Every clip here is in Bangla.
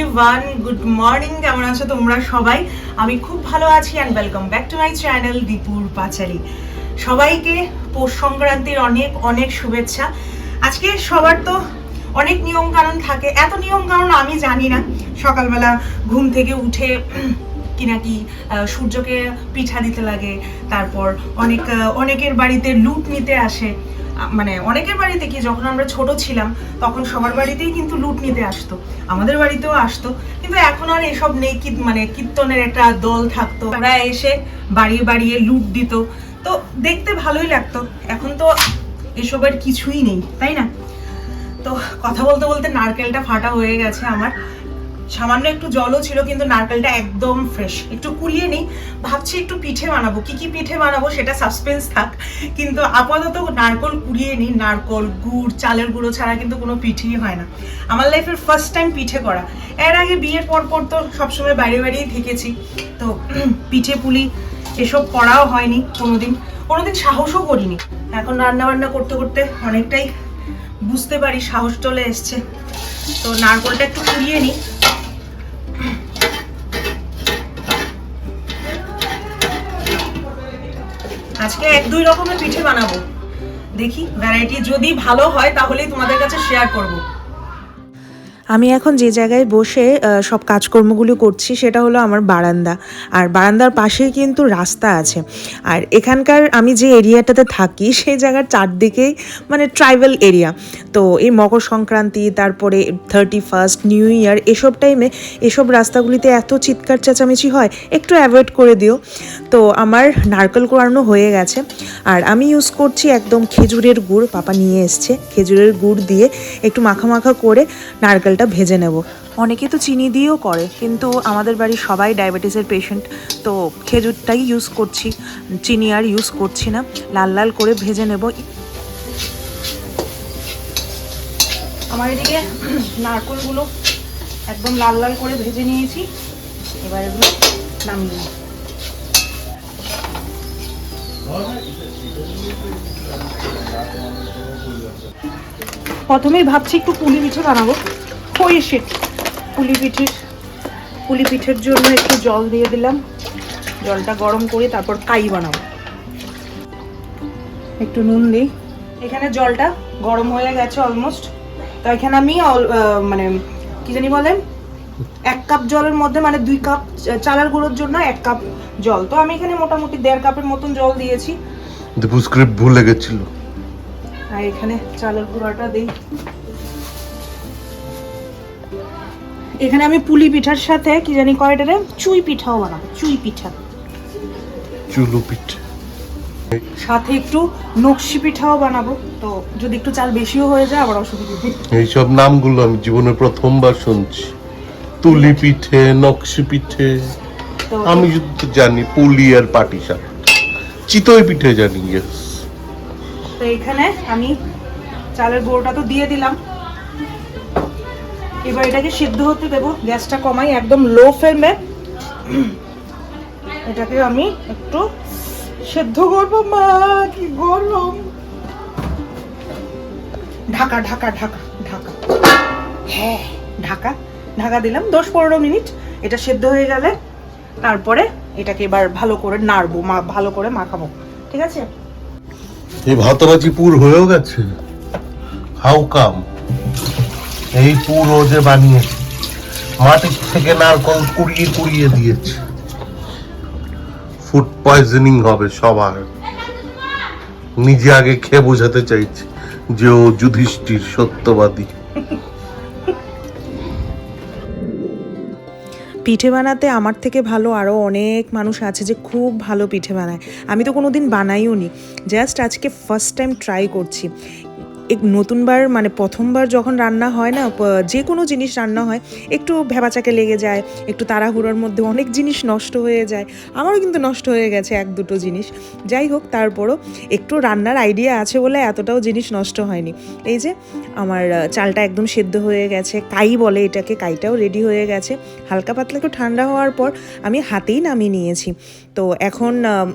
এভরিওয়ান গুড মর্নিং কেমন আছো তোমরা সবাই? আমি খুব ভালো আছি and welcome back to my channel দীপুর পাচারি সবাইকে পৌষ সংক্রান্তির অনেক অনেক শুভেচ্ছা। আজকে সবার তো অনেক নিয়ম কানুন থাকে। এত নিয়ম কানুন আমি জানি না। সকালবেলা ঘুম থেকে উঠে কি নাকি সূর্যকে পিঠা দিতে লাগে। তারপর অনেক অনেকের বাড়িতে লুট নিতে আসে। মানে অনেকের বাড়িতে কি যখন আমরা ছোট ছিলাম, তখন সবার বাড়িতেই কিন্তু লুট নিতে আসতো। আমাদের বাড়িতেও আসতো। কিন্তু এখন আর এসব নেই। কি মানে কীর্তনের একটা দল থাকতো। ওরা এসে বাড়িয়ে বাড়িয়ে লুট দিত। তো দেখতে ভালোই লাগতো। এখন তো এসবের কিছুই নেই, তাই না? তো কথা বলতে বলতে নারকেলটা ফাটা হয়ে গেছে আমার। সামান্য একটু জলও ছিল, কিন্তু নারকেলটা একদম ফ্রেশ একটু কুড়িয়ে নিই, ভাবছি একটু পিঠে বানাবো। কি কি পিঠে বানাবো সেটা সাসপেন্স থাক, কিন্তু আপাতত নারকল কুড়িয়ে নিই। নারকল গুড়, চালের গুঁড়ো ছাড়া কিন্তু কোনো পিঠেই হয় না। আমার লাইফের ফার্স্ট টাইম পিঠে করা। এর আগে বিয়ের পর পর তো সবসময় বাইরে বাইরেই থেকেছি। তো পিঠে পুলি এসব করাও হয়নি কোনোদিন। কোনোদিন সাহসও করিনি। এখন রান্না বান্না করতে করতে অনেকটাই বুঝতে পারি সাহস চলে এসছে। তো নারকলটা একটু কুড়িয়ে নিই। আজকে এক দুই রকমের পিঠে বানাবো। দেখি ভ্যারাইটি যদি ভালো হয়, তাহলেই তোমাদের কাছে শেয়ার করব। আমি এখন যে জায়গায় বসে সব কাজকর্মগুলো করছি সেটা হলো আমার বারান্দা। আর বারান্দার পাশেই কিন্তু রাস্তা আছে। আর এখানকার আমি যে এরিয়াটাতে থাকি, সেই জায়গার চারদিকেই মানে ট্রাইবাল এরিয়া। তো এই মকর সংক্রান্তি, তারপরে থার্টি ফার্স্ট নিউ ইয়ার এসব টাইমে এসব রাস্তাগুলিতে এত চিৎকার চেঁচামেচি হয়, একটু অ্যাভয়েড করে দিও। তো আমার নারকেল কোরানো হয়ে গেছে। আর আমি ইউজ করছি একদম খেজুরের গুড়, পাপা নিয়ে এসছে। খেজুরের গুড় দিয়ে একটু মাখা মাখা করে নারকেলটা ভেজে নেব। অনেকে তো চিনি দিয়েও করে, কিন্তু আমাদের বাড়ির সবাই ডায়াবেটিসের পেশেন্ট তো খেজুরটাই ইউজ করছি, চিনি আর ইউজ করছি না, লাল লাল করে ভেজে নেব। আমার এদিকে নারকলগুলো একদম লাল লাল করে ভেজে নিয়েছি, এবার এগুলো নামিয়ে। প্রথমেই ভাবছি একটু পুলি পিঠে বানাবো। ওই শিট পুলি পিঠের পুলি পিঠের জন্য একটু জল দিয়ে দিলাম। জলটা গরম করে তারপর কাই বানাবো। একটু নুন দিই। এখানে জলটা গরম হয়ে গেছে অলমোস্ট তো এখানে আমি মানে কি জানি বলে? এক কাপ জলের মধ্যে মানে দুই কাপ চালের গুঁড়োর জন্য এক কাপ জল। তো আমি এখানে মোটামুটি দেড় কাপের মতন জল দিয়েছি। ভুলে গেছিল আর এখানে চালের গুঁড়োটা দিই। এখানে আমি পুলি পিঠার সাথে কি জানি কয়টারে চুই পিঠাও বানাবো চুই পিঠা। চুলু পিঠে। সাথে একটু নকশি পিঠাও বানাবো। তো যদি একটু চাল বেশিও হয়ে যায় আবার অসুবিধা নেই। এইসব নামগুলো আমি জীবনে প্রথমবার শুনছি। তুলি পিঠে নকশি পিঠে। আমি শুধু জানি পুলি আর পাটি শাক। চিতই পিঠে জানি তো এখানে আমি চালের গুঁড়োটা তো দিয়ে দিলাম। এবার এটাকে সিদ্ধ হতে দেবো। গ্যাসটা কমাই একদম লো ফ্লেমে এটাকে আমি একটু সেদ্ধ করব, মা, কি গরম। ঢাকা ঢাকা ঢাকা ঢাকা। হ্যাঁ ঢাকা। ঢাকা দিলাম দশ পনেরো মিনিট। এটা সেদ্ধ হয়ে গেলে তারপরে এটাকে এবার ভালো করে নাড়বো, মা, ভালো করে মাখাবো। ঠিক আছে? এই ভাতবাজি পুর হয়েও গেছে। হাউ কাম এই পুরো যে বানিয়েছে মাটির থেকে নারকল কুড়িয়ে কুড়িয়ে দিয়েছে। ফুড পয়জনিং হবে সবার। নিজে আগে খেয়ে বোঝাতে চাইছে যে ও যুধিষ্ঠির সত্যবাদী। পিঠে বানাতে আমার থেকে ভালো আরও অনেক মানুষ আছে যে খুব ভালো পিঠে বানায়। আমি তো কোনো দিন বানাইও নি জাস্ট আজকে ফার্স্ট টাইম ট্রাই করছি। এক নতুনবার মানে প্রথমবার যখন রান্না হয় না যে কোনো জিনিস রান্না হয়, একটু ভেবাচাকে লেগে যায়, একটু তাড়াহুড়োর মধ্যে অনেক জিনিস নষ্ট হয়ে যায়। আমারও কিন্তু নষ্ট হয়ে গেছে এক দুটো জিনিস। যাই হোক, তারপরও একটু রান্নার আইডিয়া আছে বলে এতটাও জিনিস নষ্ট হয়নি। এই যে, আমার চালটা একদম সেদ্ধ হয়ে গেছে, কাই বলে এটাকে, কাইটাও রেডি হয়ে গেছে। হালকা পাতলা একটু ঠান্ডা হওয়ার পর আমি হাতেই নামিয়ে নিয়েছি। তো এখন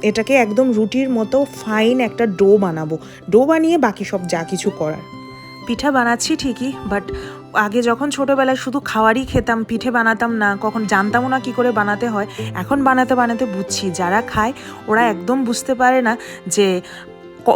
এটাকে একদম রুটির মতো ফাইন একটা ডো বানাবো। ডো বানিয়ে বাকি সব যা কিছু করার। পিঠা বানাচ্ছি ঠিকই বাট আগে যখন ছোটোবেলায় শুধু খাওয়ারই খেতাম, পিঠে বানাতাম না, কখন জানতামও না কি করে বানাতে হয়, এখন বানাতে বানাতে বুঝছি, যারা খায় ওরা একদম বুঝতে পারে না যে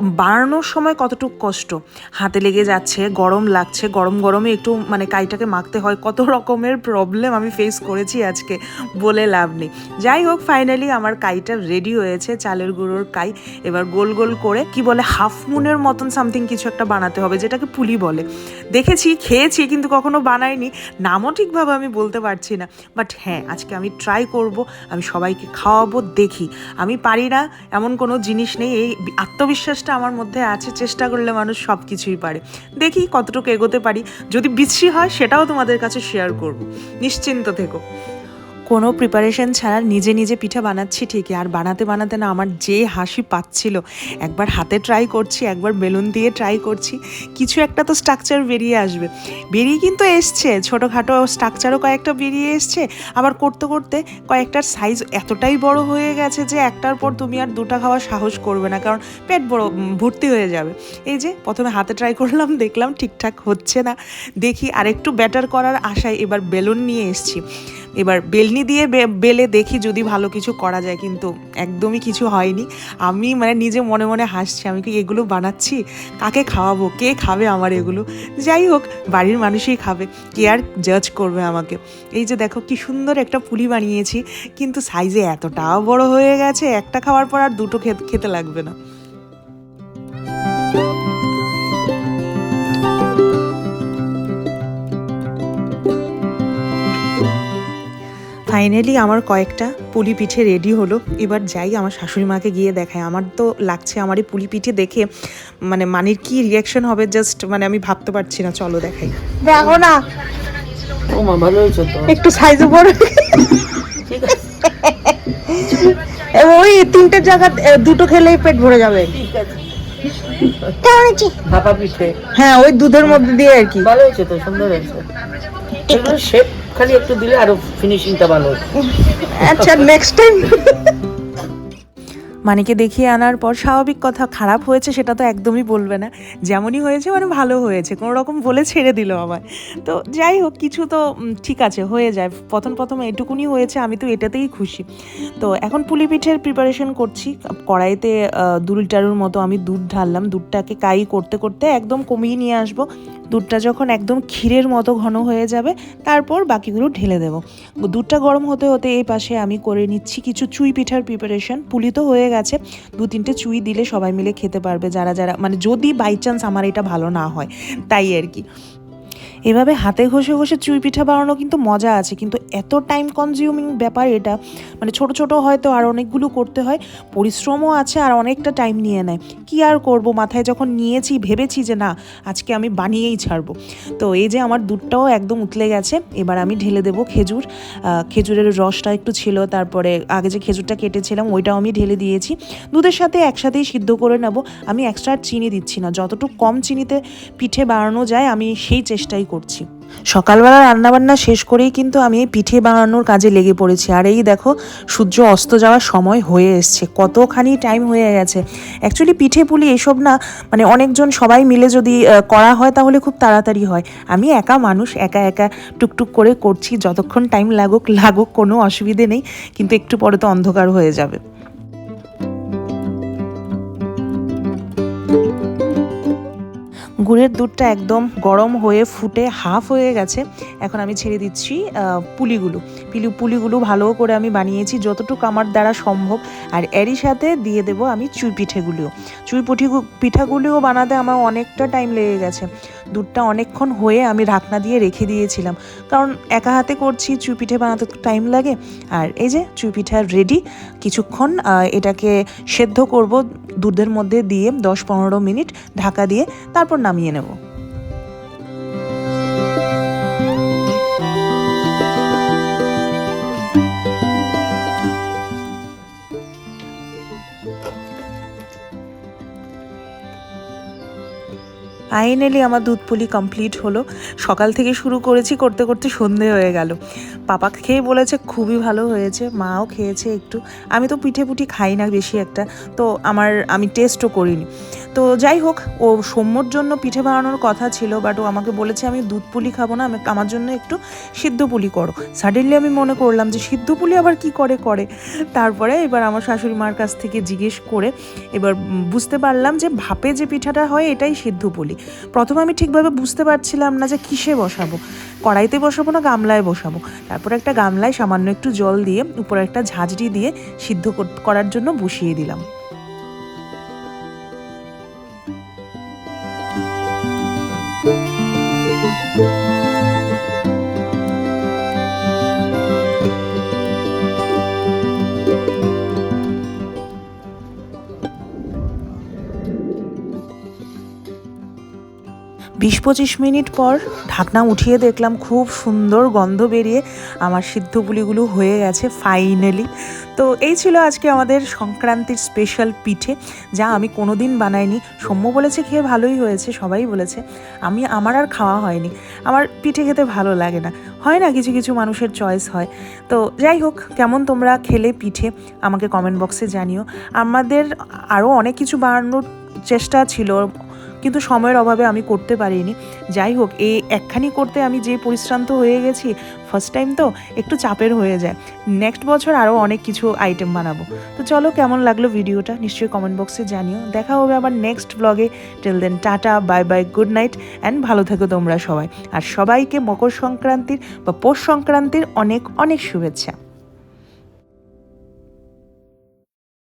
বানানোর সময় কতটুকু কষ্ট? হাতে লেগে যাচ্ছে, গরম লাগছে, গরম গরমে একটু মানে কাইটাকে মাখতে হয়, কত রকমের প্রবলেম আমি ফেস করেছি আজকে, বলে লাভ নেই। যাই হোক ফাইনালি আমার কাইটা রেডি হয়েছে, চালের গুঁড়োর কাই। এবার গোল গোল করে, কি বলে হাফ মুনের মতন সামথিং কিছু একটা বানাতে হবে, যেটাকে পুলি বলে। দেখেছি, খেয়েছি, কিন্তু কখনো বানাইনি, নামও ঠিকভাবে আমি বলতে পারছি না। বাট হ্যাঁ আজকে আমি ট্রাই করব, আমি সবাইকে খাওয়াবো, দেখি। আমি পারি না, এমন কোনো জিনিস নেই, এই আত্মবিশ্বাসটা আমার মধ্যে আছে, চেষ্টা করলে মানুষ সব কিছুই পারে। দেখি কতটুকু এগোতে পারি। যদি বিশ্রী হয়, সেটাও তোমাদের কাছে শেয়ার করব। নিশ্চিন্ত থেকো। কোনো প্রিপারেশন ছাড়া নিজে নিজে পিঠা বানাচ্ছি ঠিকই। আর বানাতে বানাতে না আমার যে হাসি পাচ্ছিল। একবার হাতে ট্রাই করছি, একবার বেলুন দিয়ে ট্রাই করছি। কিছু একটা তো স্ট্রাকচার বেরিয়ে আসবে। বেরিয়ে কিন্তু এসছে। ছোটোখাটো স্ট্রাকচারও কয়েকটা বেরিয়ে এসছে। আবার করতে করতে কয়েকটার সাইজ এতটাই বড় হয়ে গেছে যে একটার পর তুমি আর দুটা খাওয়ার সাহস করবে না। কারণ পেট বড় ভর্তি হয়ে যাবে। এই যে প্রথমে হাতে ট্রাই করলাম, দেখলাম ঠিকঠাক হচ্ছে না। দেখি আরেকটু ব্যাটার করার আশায় এবার বেলুন নিয়ে এসছি। এবার বেলনি দিয়ে বেলে দেখি যদি ভালো কিছু করা যায়, কিন্তু একদমই কিছু হয়নি। আমি মানে নিজে মনে মনে হাসছি, আমি কি এগুলো বানাচ্ছি? কাকে খাওয়াবো? কে খাবে আমার এগুলো? যাই হোক, বাড়ির মানুষই খাবে, কে আর জাজ করবে আমাকে? এই যে দেখো, কি সুন্দর একটা পুলি বানিয়েছি, কিন্তু সাইজে এতটাও বড় হয়ে গেছে, একটা খাওয়ার পর আর দুটো খেতে লাগবে না। ফাইনালি আমার কয়েকটা পুলি পিঠে রেডি হলো। এবার যাই আমার শাশুড়ি মাকে গিয়ে দেখায় আমার তো লাগছে আমার এই পুলি পিঠে দেখে মানে মানির কি রিয়াকশন হবে জাস্ট মানে আমি ভাবতে পারছি না। চলো দেখাই। দেখো না। ও মা ভালো হয়েছে তো। একটু সাইজে বড় ঠিক আছে। ওই তিনটে জায়গা দুটো খেলেই পেট ভরে যাবে। ঠিক আছে। হ্যাঁ ওই দুধের মধ্যে দিয়ে আর কি। ভালো হয়েছে তো সুন্দর হয়েছে। শেপ খালি একটু দিলে আরও ফিনিশিংটা ভালো আচ্ছা নেক্সট টাইম মানিকে দেখিয়ে আনার পর স্বাভাবিক কথা খারাপ হয়েছে সেটা তো একদমই বলবে না। যেমনই হয়েছে মানে ভালো হয়েছে কোনো রকম বলে ছেড়ে দিল আমায়। তো যাই হোক কিছু তো ঠিক আছে হয়ে যায়। প্রথম প্রথম এটুকুনি হয়েছে আমি তো এটাতেই খুশি। তো এখন পুলি পিঠের প্রিপারেশন করছি। কড়াইতে আহ, দু মতো আমি দুধ ঢাললাম। দুধটাকে কাই করতে করতে একদম কমিয়ে নিয়ে আসব। দুধটা যখন একদম ক্ষীরের মতো ঘন হয়ে যাবে তারপর বাকিগুলো ঢেলে দেবো। দুধটা গরম হতে হতে এই পাশে আমি করে নিচ্ছি কিছু চুই পিঠার প্রিপারেশন পুলি তো হয়ে গেছে, দু তিনটে চুই দিলে সবাই মিলে খেতে পারবে, যারা যারা মানে যদি বাই চান্স আমার এটা ভালো না হয়, তাই আর কি। এভাবে হাতে ঘষে ঘষে চুই পিঠা বানানো কিন্তু মজা আছে, কিন্তু এত টাইম কনজিউমিং ব্যাপার এটা মানে ছোট ছোট হয়তো আর অনেকগুলো করতে হয়, পরিশ্রমও আছে আর অনেকটা টাইম নিয়ে নেয়। কি আর করব? মাথায় যখন নিয়েছি, ভেবেছি যে না, আজকে আমি বানিয়েই ছাড়বো। তো এই যে আমার দুধটাও একদম উতলে গেছে, এবার আমি ঢেলে দেবো খেজুর। খেজুরের রসটা একটু ছিল, তারপরে আগে যে খেজুরটা কেটেছিলাম, ওইটাও আমি ঢেলে দিয়েছি। দুধের সাথে একসাথেই সিদ্ধ করে নেব। আমি এক্সট্রা চিনি দিচ্ছি না। যতটুকু কম চিনিতে পিঠে বানানো যায়, আমি সেই চেষ্টাই করছি। সকালবেলা রান্নাবান্না শেষ করেই কিন্তু আমি এই পিঠে বানানোর কাজে লেগে পড়েছি। আর এই দেখো, সূর্য অস্ত যাওয়ার সময় হয়ে এসছে। কতখানি টাইম হয়ে গেছে। অ্যাকচুয়ালি পিঠে পুলি এসব না মানে অনেকজন সবাই মিলে যদি করা হয় তাহলে খুব তাড়াতাড়ি হয়। আমি একা মানুষ, একা একা টুকটুক করে করছি। যতক্ষণ টাইম লাগুক লাগুক, কোনো অসুবিধে নেই। কিন্তু একটু পরে তো অন্ধকার হয়ে যাবে। গুড়ের দুধটা একদম গরম হয়ে ফুটে হাফ হয়ে গেছে। এখন আমি ছেড়ে দিচ্ছি পুলিগুলো। পিলি, পুলিগুলো ভালো করে আমি বানিয়েছি, যতটুকু আমার দ্বারা সম্ভব। আর এরই সাথে দিয়ে দেবো আমি চুই পিঠেগুলিও চুই পুঠি পিঠাগুলিও বানাতে আমার অনেকটা টাইম লেগে গেছে। দুধটা অনেকক্ষণ হয়ে আমি ঢাকনা দিয়ে রেখে দিয়েছিলাম। কারণ একা হাতে করছি, চুই পিঠে বানাতে তো টাইম লাগে। আর এই যে চুই পিঠা রেডি কিছুক্ষণ এটাকে সেদ্ধ করব দুধের মধ্যে দিয়ে দশ পনেরো মিনিট ঢাকা দিয়ে। তারপর নামিয়ে নেব। ফাইনালি আমার দুধ পুলি কমপ্লিট হলো। সকাল থেকে শুরু করেছি, করতে করতে সন্ধে হয়ে গেল। পাপা খেয়ে বলেছে, খুবই ভালো হয়েছে, মাও খেয়েছে একটু। আমি তো পিঠে পুটি খাই না বেশি একটা, তো আমার, আমি টেস্টও করিনি। তো যাই হোক, ও সৌম্যর জন্য পিঠে বানানোর কথা ছিল বাট ও আমাকে বলেছে, আমি দুধ পুলি খাব না, আমি, আমার জন্য একটু সিদ্ধ পুলি করো। সাডেনলি আমি মনে করলাম যে, সিদ্ধ পুলি আবার কি করে করে? তারপরে এবার আমার শাশুড়ি মার কাছ থেকে জিজ্ঞেস করে, এবার বুঝতে পারলাম যে, ভাপে যে পিঠাটা হয়, এটাই সিদ্ধ পুলি। প্রথমে আমি ঠিকভাবে বুঝতে পারছিলাম না যে কিসে বসাবো। কড়াইতে বসাবো না, গামলায় বসাবো। তারপর একটা গামলায় সামান্য একটু জল দিয়ে, উপরে একটা ঝাঁঝরি দিয়ে সিদ্ধ কর- করার জন্য বসিয়ে দিলাম। বিশ পঁচিশ মিনিট পর ঢাকনা উঠিয়ে দেখলাম খুব সুন্দর গন্ধ বেরিয়ে আমার সিদ্ধ পুলিগুলো হয়ে গেছে ফাইনালি। তো এই ছিল আজকে আমাদের সংক্রান্তির স্পেশাল পিঠে, যা আমি কোনো দিন বানাইনি। সৌম্য বলেছে খেয়ে ভালোই হয়েছে, সবাই বলেছে। আমি, আমার আর খাওয়া হয়নি। আমার পিঠে খেতে ভালো লাগে না। হয় না কিছু কিছু মানুষের চয়েস হয়। তো যাই হোক, কেমন তোমরা খেলে পিঠে, আমাকে কমেন্ট বক্সে জানিও। আমাদের আরও অনেক কিছু বানানোর চেষ্টা ছিল কিন্তু সময়ের অভাবে আমি করতে পারিনি। যাই হোক, এই একখানি করতে আমি যে পরিশ্রান্ত হয়ে গেছি ফার্স্ট টাইম তো একটু চাপের হয়ে যায়। নেক্সট বছর আরও অনেক কিছু আইটেম বানাবো। তো চলো, কেমন লাগল ভিডিওটা? নিশ্চয়ই কমেন্ট বক্সে জানিও। দেখা হবে আবার নেক্সট ব্লগে till then tata bye bye good night and ভালো থেকো তোমরা সবাই। আর সবাইকে মকর সংক্রান্তির বা পৌষ সংক্রান্তির অনেক অনেক শুভেচ্ছা।